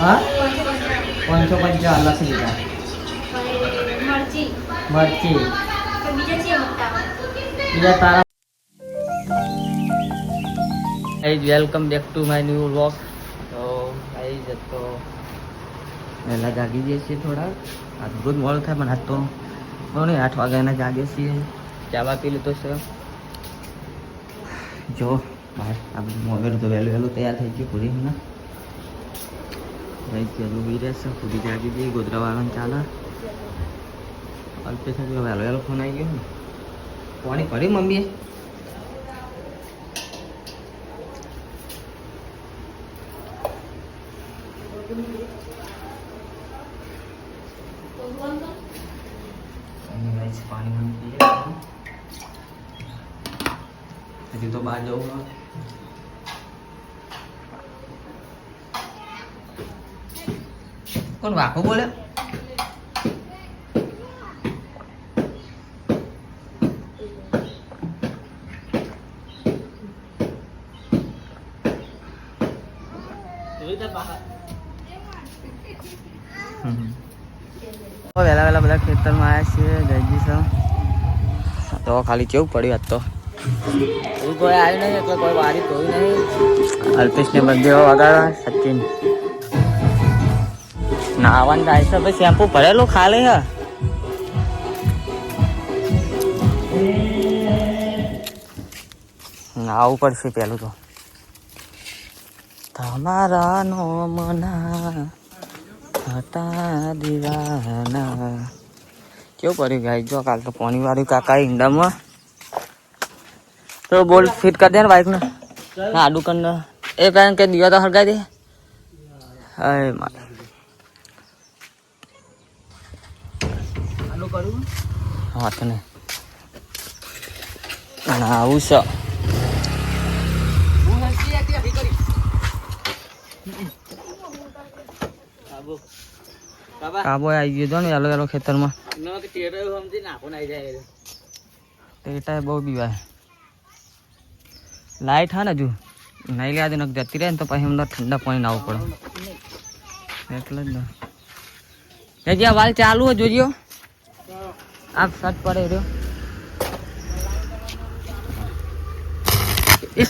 હા? પાંચસો પંચાવન પાંચસો લીધા મરચી. બીજા તારા. Guys welcome back to my new vlog તો આઈ તો વહેલા જાગી જઈએ છીએ થોડા. આજ રોજ મોડું થાય પણ આજ તો. કોને આઠ વાગ્યાના જાગે છીએ. ચાવા પી લીધો છે? જો બહાર આપણે મોબાઈલ તો વહેલું વહેલું તૈયાર થઈ ગયું પૂરી હમણાં. ગાઈઝ વહેલું બી રહેશે પૂરી જાગી જઈએ ગોધરા વાળાને ચાલે અલ્પેશ વહેલો વહેલો ફોન આવી ગયો ને પાણી ભરી મમ્મીએ પાણી હજી તો બહાર જવું કોણ વાકો બોલે. વહેલા વહેલા બધા ખેતરમાં આવ્યા છીએ જયજી સર. તો ખાલી કેવું પડ્યું આજ તો? કોઈ આવ્યું નહીં એટલે કોઈ વારી કોઈ નહીં. અલ્પેશને બંને વગાડવા સચિન. નાવાનું થાય છે. ભાઈ, શેમ્પુ ભરેલું ખાલી હે. નાવું પડશે પેલું તો. તમારા નો મના હતા દીવાના. કેવું પડ્યું ગાઈ જો કાલ તો પાણી વાળ્યું કાકા ઈંડામાં. તો બોલ, ફિટ કરી દે ને બાઈક ને. આડું કર એ કારણ કે દિવા તો હરગાઈ દે. હાય મારે. આડું કરું? હા ને અને આવું છે કાબો આવી ગયો ને અલગ અલગ ખેતરમાં. ટેટા બહુ બીવાય. લાઈટ હા ને હજુ? નહીં લે આજે જતી રહે ને તો પછી અમને ઠંડા પાણી આવવું પડે. એટલે જ ને. જ્યાં વાલ ચાલુ જોજો. આપ સટ પડે રહ્યો. એ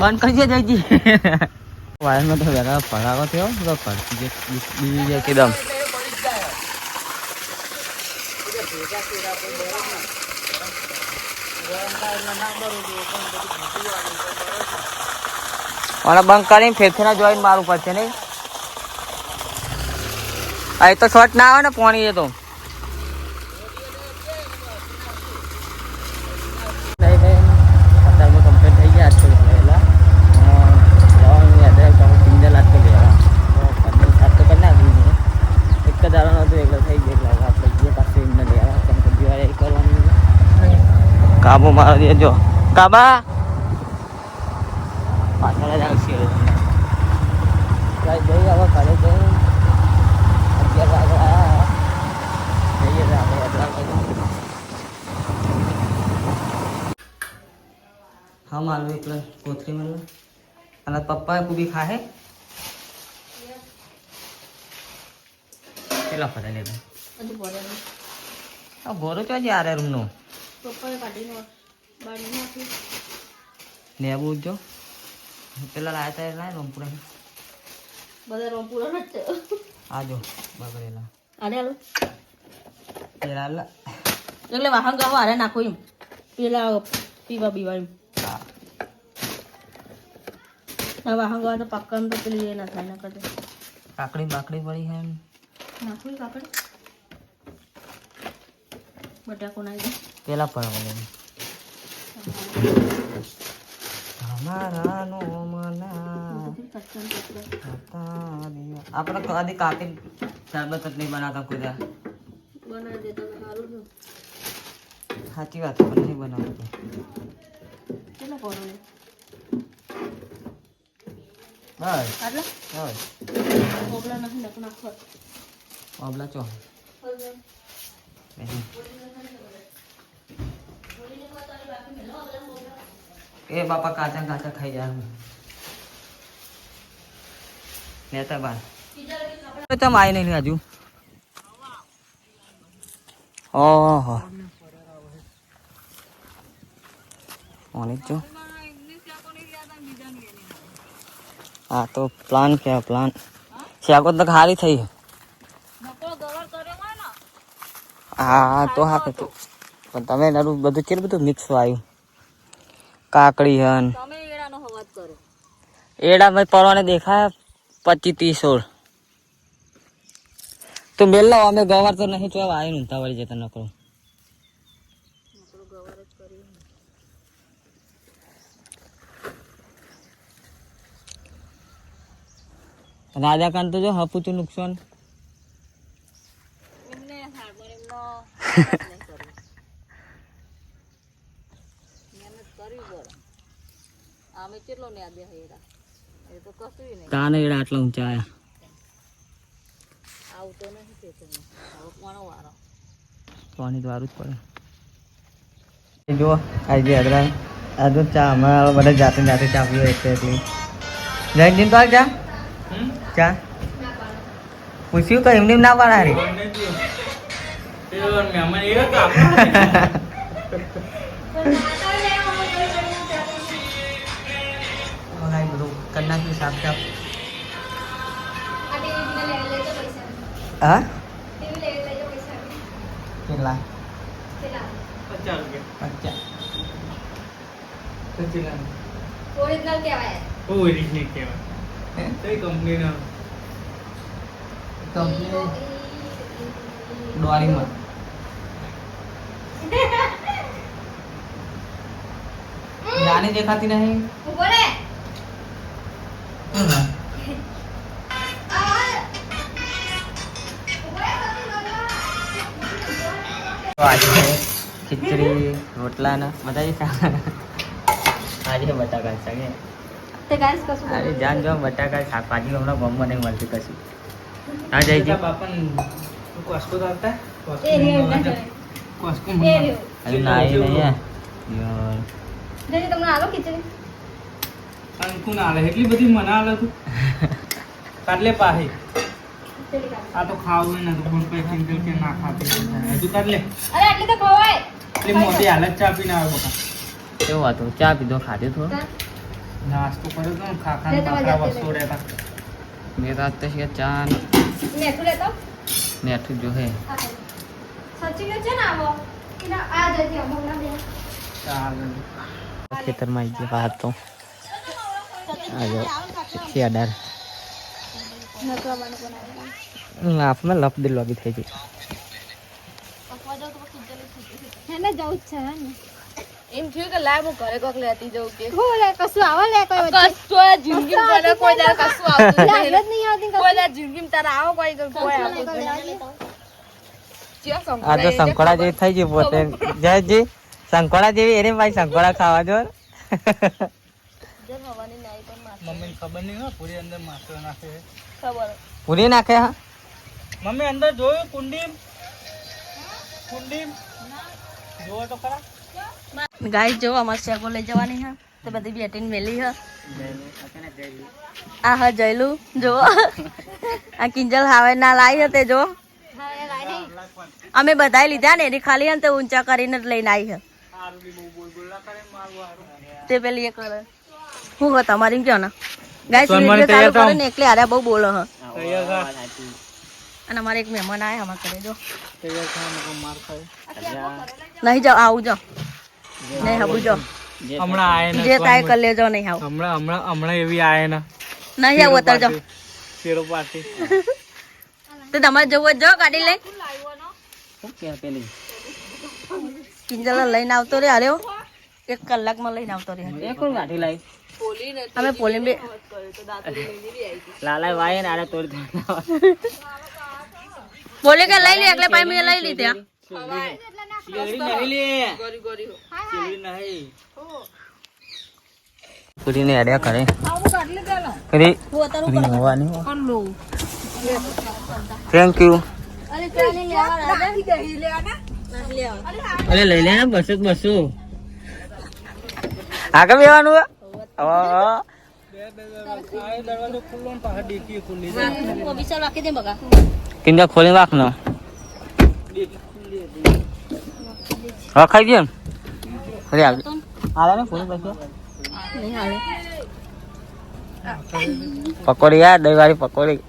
બંધ કરી દે જયજી. વાયરમાં તો ફરાવો થયો તો ફરતી બીજી જાય કે દમ મને બંધ કરીને ફેરફેરા જોઈને મારું પડશે નહીં. આ તો શોર્ટ ના આવે ને પોણી એ તો નહીં, નહીં. અત્યારમાં complete થઈ ગયા આજકાલ વહેલા. અ, જવાનું address અમે સિંગલ આજકાલ વહેલા. તો પંદર સાત તો કરી નાખ્યું છે. એક જ દાડો નહોતું એટલે થઈ ગયું એટલે હવે આપણે જે પાસે એમને લેવા કેમ કે દિવાળી કરવાની છે. કાબુ મારો દેજો કાબા? પાછળ જ આવશે જઈએ હવે. ઘરે જઈ અગિયાર વાગે આવ્યા જઈએ આપણે અગિયાર વાગે હા મારું એટલે કોથરી મળે અને પપ્પા કુબી ખાહે? કેટલા ફરે લે હજુ ભરેલું આ ભોરો તો જ આરે રૂમનો પપ્પાએ કાઢીને બાળી નાખ્યું નેબુ જો. પેલા લાયા તા લાય રોમપુરા. બધા રોમપુરા ન થયો આ જો બગડેલા આલે આલો પેલા લા એટલે વાહન ગાવા હારે નાખો એમ. પેલા પીવા બીવા એમ ના વાહન ગાવા તો પાક્કાનું તો પેલી એ ના થાય ના કરતો કાકડી બાકડી પડી હે નાખો કાકડી બટાકો નાખી પેલા પણ તમારા નો મના. આપણે કદી કાપી શરબત જ નહીં બનાવતા છે. સાચી વાત પણ નહીં બનાવતા. બસ. બસ. નથી નાખ ઓબલા ચો? એ બાપા કાચા કાચા ખાઈ જાય લેતા બાર. તમે આવી નહીં હજુ. ઓહો. ઓનિક જો હા તો પ્લાન કે પ્લાન શાકો તો હારી થઈ. હા તો હા તો. પણ તમે બધું કેટલું બધું મિક્સ આવ્યું કાકડી હન. તમે એડાનો હવાજ કરો. એડા ભાઈ પરવાને દેખાય પચીસ ત્રીસ સોળ. તું મેલ અમે ગવાર તો નહીં તો આવી ઊંધા વળી જતા નકરો. રાજા કાન તો જો હપુતું નુકસાન એમને હાર પણ એમનો મહેનત કરવી પડે અમે કેટલો ને આદે હેરા એ તો કશું નહીં તાને એડા આટલા ઊંચા આયા. આવતો નથી તે તમને હવે કોનો વારો પાણી તો જ પડે. જો આવી ગયા અદરા આજુ તો ચા હમણાં બધા જાતે જાતે ચા પીવે એટલે. એટલી જૈન તો ચા ચા. પૂછ્યું કઈ એમને એમ ના પાડા રે સાફ સાફ હા કેટલા? પચાસ. કંપની ડોળીમાં. જાને દેખાતી નહીં. આજે ખીચડી રોટલા ના બધા આજે બટાકા શાક. તે અરે જાન જો બટાકા શાકભાજી હમણાં ગમમાં નહીં મળતી કશું. હા અરે ના એ નહીં યાર. જલ્દી તમને આલો ખીચડી? એટલી બધી મના આલે તું. કાટલે પાહે. કાઢો. આ તો ખાવું ને તો ફોન પે સિંગલ કે ના ખાતી હજુ કાઢલે અરે આટલી તો ખવાય એટલે મોટી હાલત ચા પીને આવ્યો બકા કેવું હતું ચા પીધો ખાધું થોડું નાસ્તો કર્યો તો ને ખાખા લે ને તમારે બાકરા જાતે વસ્તુ રહેતા મેં તો આજ તો છે ચા ને મેઠું લેતો મેઠું જો હે સચી ગયો છે ને આવો એના આ જતી અમો ના બે ચાલે ખેતરમાં આવી ગયા બહાર તો આજે છે અઢાર મને લપ દિલ લોગી થઈ ગઈ હેને જવું છે ને? એમ થયું કે લાય હું ઘરે કોક લેતી જઉં કે. હો લે કશું આવા લે કોઈ કશું આ જિંદગી મને કોઈ દાડ કશું આવતું નહીં નહીં આવતી કોઈ દાડ જિંદગી તારા આવો કોઈ કોઈ આવતું આ તો સંકોડા જેવી થઈ ગઈ પોતે. જયજી સંકોડા જેવી એને ભાઈ સંકોડા ખાવા જો. મમ્મીને ખબર નહીં પૂરી અંદર માસ્ટર નાખે. પૂરી નાખે હા? મમ્મી અંદર જોયું કુંડી? કુંડી? જોવો તો ખરા. ગાય જો અમાર લઈ જવાની હા. તો બધી બેટીને મેલી હા. આ હા જયલું. જો આ કિંજલ હાવે ના લાવી હતે જો અમે બધા લીધા ને એની ખાલી ને ઊંચા કરીને જ લઈને આવી હે. તે પેલી એ કરે. હું તમારી કયો ને? સોનમણી તૈયાર ને એટલે હારે બહુ બોલો હ. તૈયાર થા અને અમારે એક મહેમાન આયા અમાર જો તૈયાર થા નકર માર ખાય. નહીં જાવ આવું જો નહીં હબુ જો હમણાં આયે ને જે તાય કરી લેજો નહીં આવું. હમણાં હમણાં હમણાં એવી આયે ને. નહીં આવું અત્યારે જો શેરો પાર્ટી. તો તમારે જવું જો ગાડી લઈ પેલી? કિંજલ લઈને આવતો રે અરે એક કલાકમાં લઈને આવતો રે એક ગાડી લાવી? અમે પોલીન બે લાલા વાય ને આરે તોડી બોલે કે લઈ લે એટલે પાછી મે લઈ લીધી. આ. અડ્યા કરે. કરી. હું અત્યારે પૂરી હોવાની થેન્ક યુ અરે લઈ લે ને બસો બસો. આગળ બેવાનું દે કિંજલ ખોલી વાક ને. રખાઈ ને ફરી આલે ને ફોન પછી નહીં પકોડી યાર દહીં વાળી પકોડી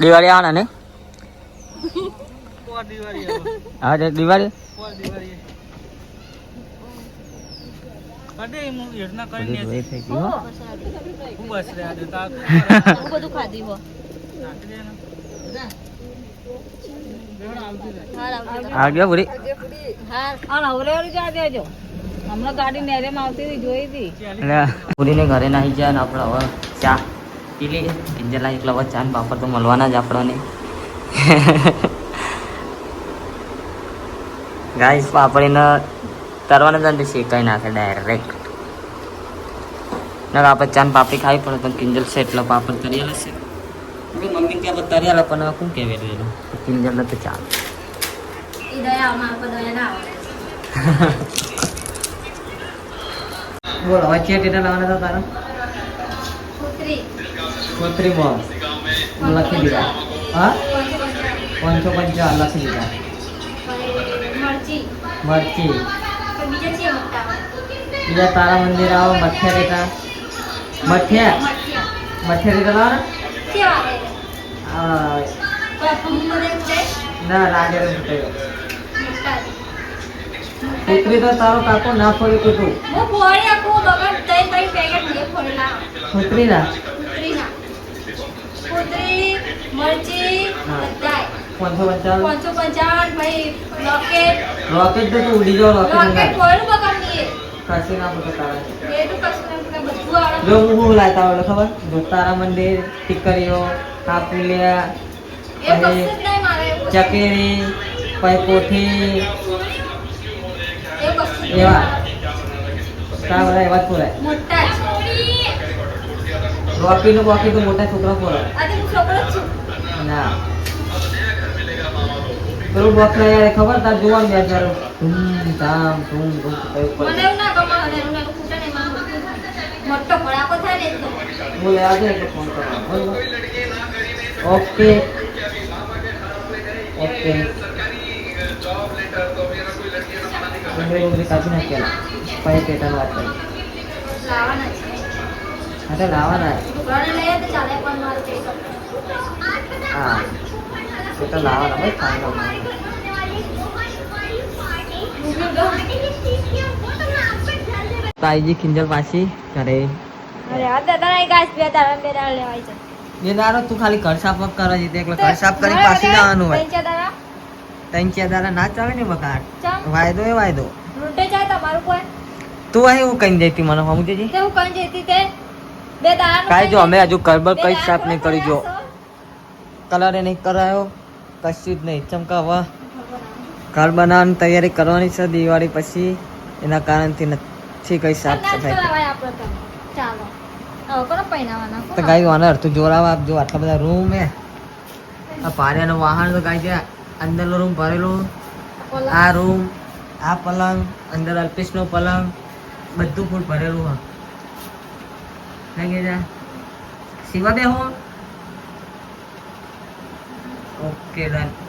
દિવાળી આવવાના ને પોર દિવાળી આવે. હા તે દિવાળી? એટલે ઘરે નાહી જાય ને આપણે હવે ચા. પીલી કિંજલા એકલા હવે ચા ને પાપડ તો મળવાના જ આપણને. ગાઈસ પાપડીને તરવાના જ ને શેકાઈ નાખે ડાયરેક્ટ ના આપણે ચાન પાપડી ખાવી પડે પણ કિંજલ છે એટલે પાપડ તરિયાલા છે. મમ્મી કે તરિયાલા પણ શું કહેવાય એનું? કિંજલ તો ચાલ. બોલ હવે છે ટેટા લાવવાના હતા તારા? કોત્રી બોલ લખી દીધા. હા? પાંચસો પંચાવન લખી દીધા. મરચી. બીજા તારા મંદિર આવો મઠ્યા રેતા મઠ્યા? મઠ્યા રેતા લાવો ને આ, મોટા ના રાગે પુત્રી તો તારો કાકો ના ફોડી ફોડેલા પુત્રી ના પુત્રીના મરચી પાંચસો પંચાવન. પાંચસો પંચાવન ભાઈ લોકેટ રોકેટ તો તું ઉડી જાવ રોકેટ લોકેટ મંગાય ફોડું બગડ નહીં કશી ના પૂછો તારા એટલું કશું નથી બધું આવડે જો હું હું લાવતા આવડે ખબર? જો તારા મંદિર ટીકરીઓ કાપુલિયા એ કશું નહીં મારે ચકેરી પછી કોઠી. એવું કશું એવા. તા બધા એવા જ પૂરાય મોટા રોકી નું બોકી તો મોટા છોકરા પૂરાય આજે હું છોકરો છું. ના. પેલું બોક્સ ખબર તાર જોવાનું બે હજાર ધૂમ ધામ ધૂમ ધૂમ. મને એવું ના ગમે અને એવું ખૂટે નહીં મારે મોટો ભડાકો થાય ને એટલો. હું લેવા જાય ફોન કરો. ઓકે. ઓકે. લાવવાના છે. હા. હા એ તો લાવવાના ભાઈ ફાઇનલ તાઈજી ખિંજલ પાછી ઘરે અરે આ દાદા ને ગાય બે દાડા બે દાડા લેવાય છે બે દારો તું ખાલી ઘર સાફ કરવા જતી એટલે ઘર સાફ કરી પાછી જવાનું હોય ત્રણ દાડા ત્રણ ચાર દાડા ના ચાલે ને બકાટ વાયદો એ વાયદો લૂંટે જાય તમારું કોઈ તું અહીં હું કઈ જતી મને સમજે છે તે હું કઈ જતી તે બે દાડા કાઈ જો અમે હજુ કરબર કઈ સાફ નહીં કરી જો કલર એ નહીં કરાયો કશું જ નહીં. ચમકાવવા ઘર બનાવવાની તૈયારી કરવાની છે દિવાળી પછી. એના કારણથી નથી કઈ સાફ સફાઈ. તો. ગાય વાને અડધું જોરાવા આપજો. આટલા બધા રૂમ હે. આ પારિયાનો વાહન તો ગાય છે અંદરનો રૂમ ભરેલું. આ રૂમ આ પલંગ અંદર અલ્પેશનો પલંગ. બધું ફૂલ ભરેલું હા. કઈ ગયા શિવા બે હું? Okay done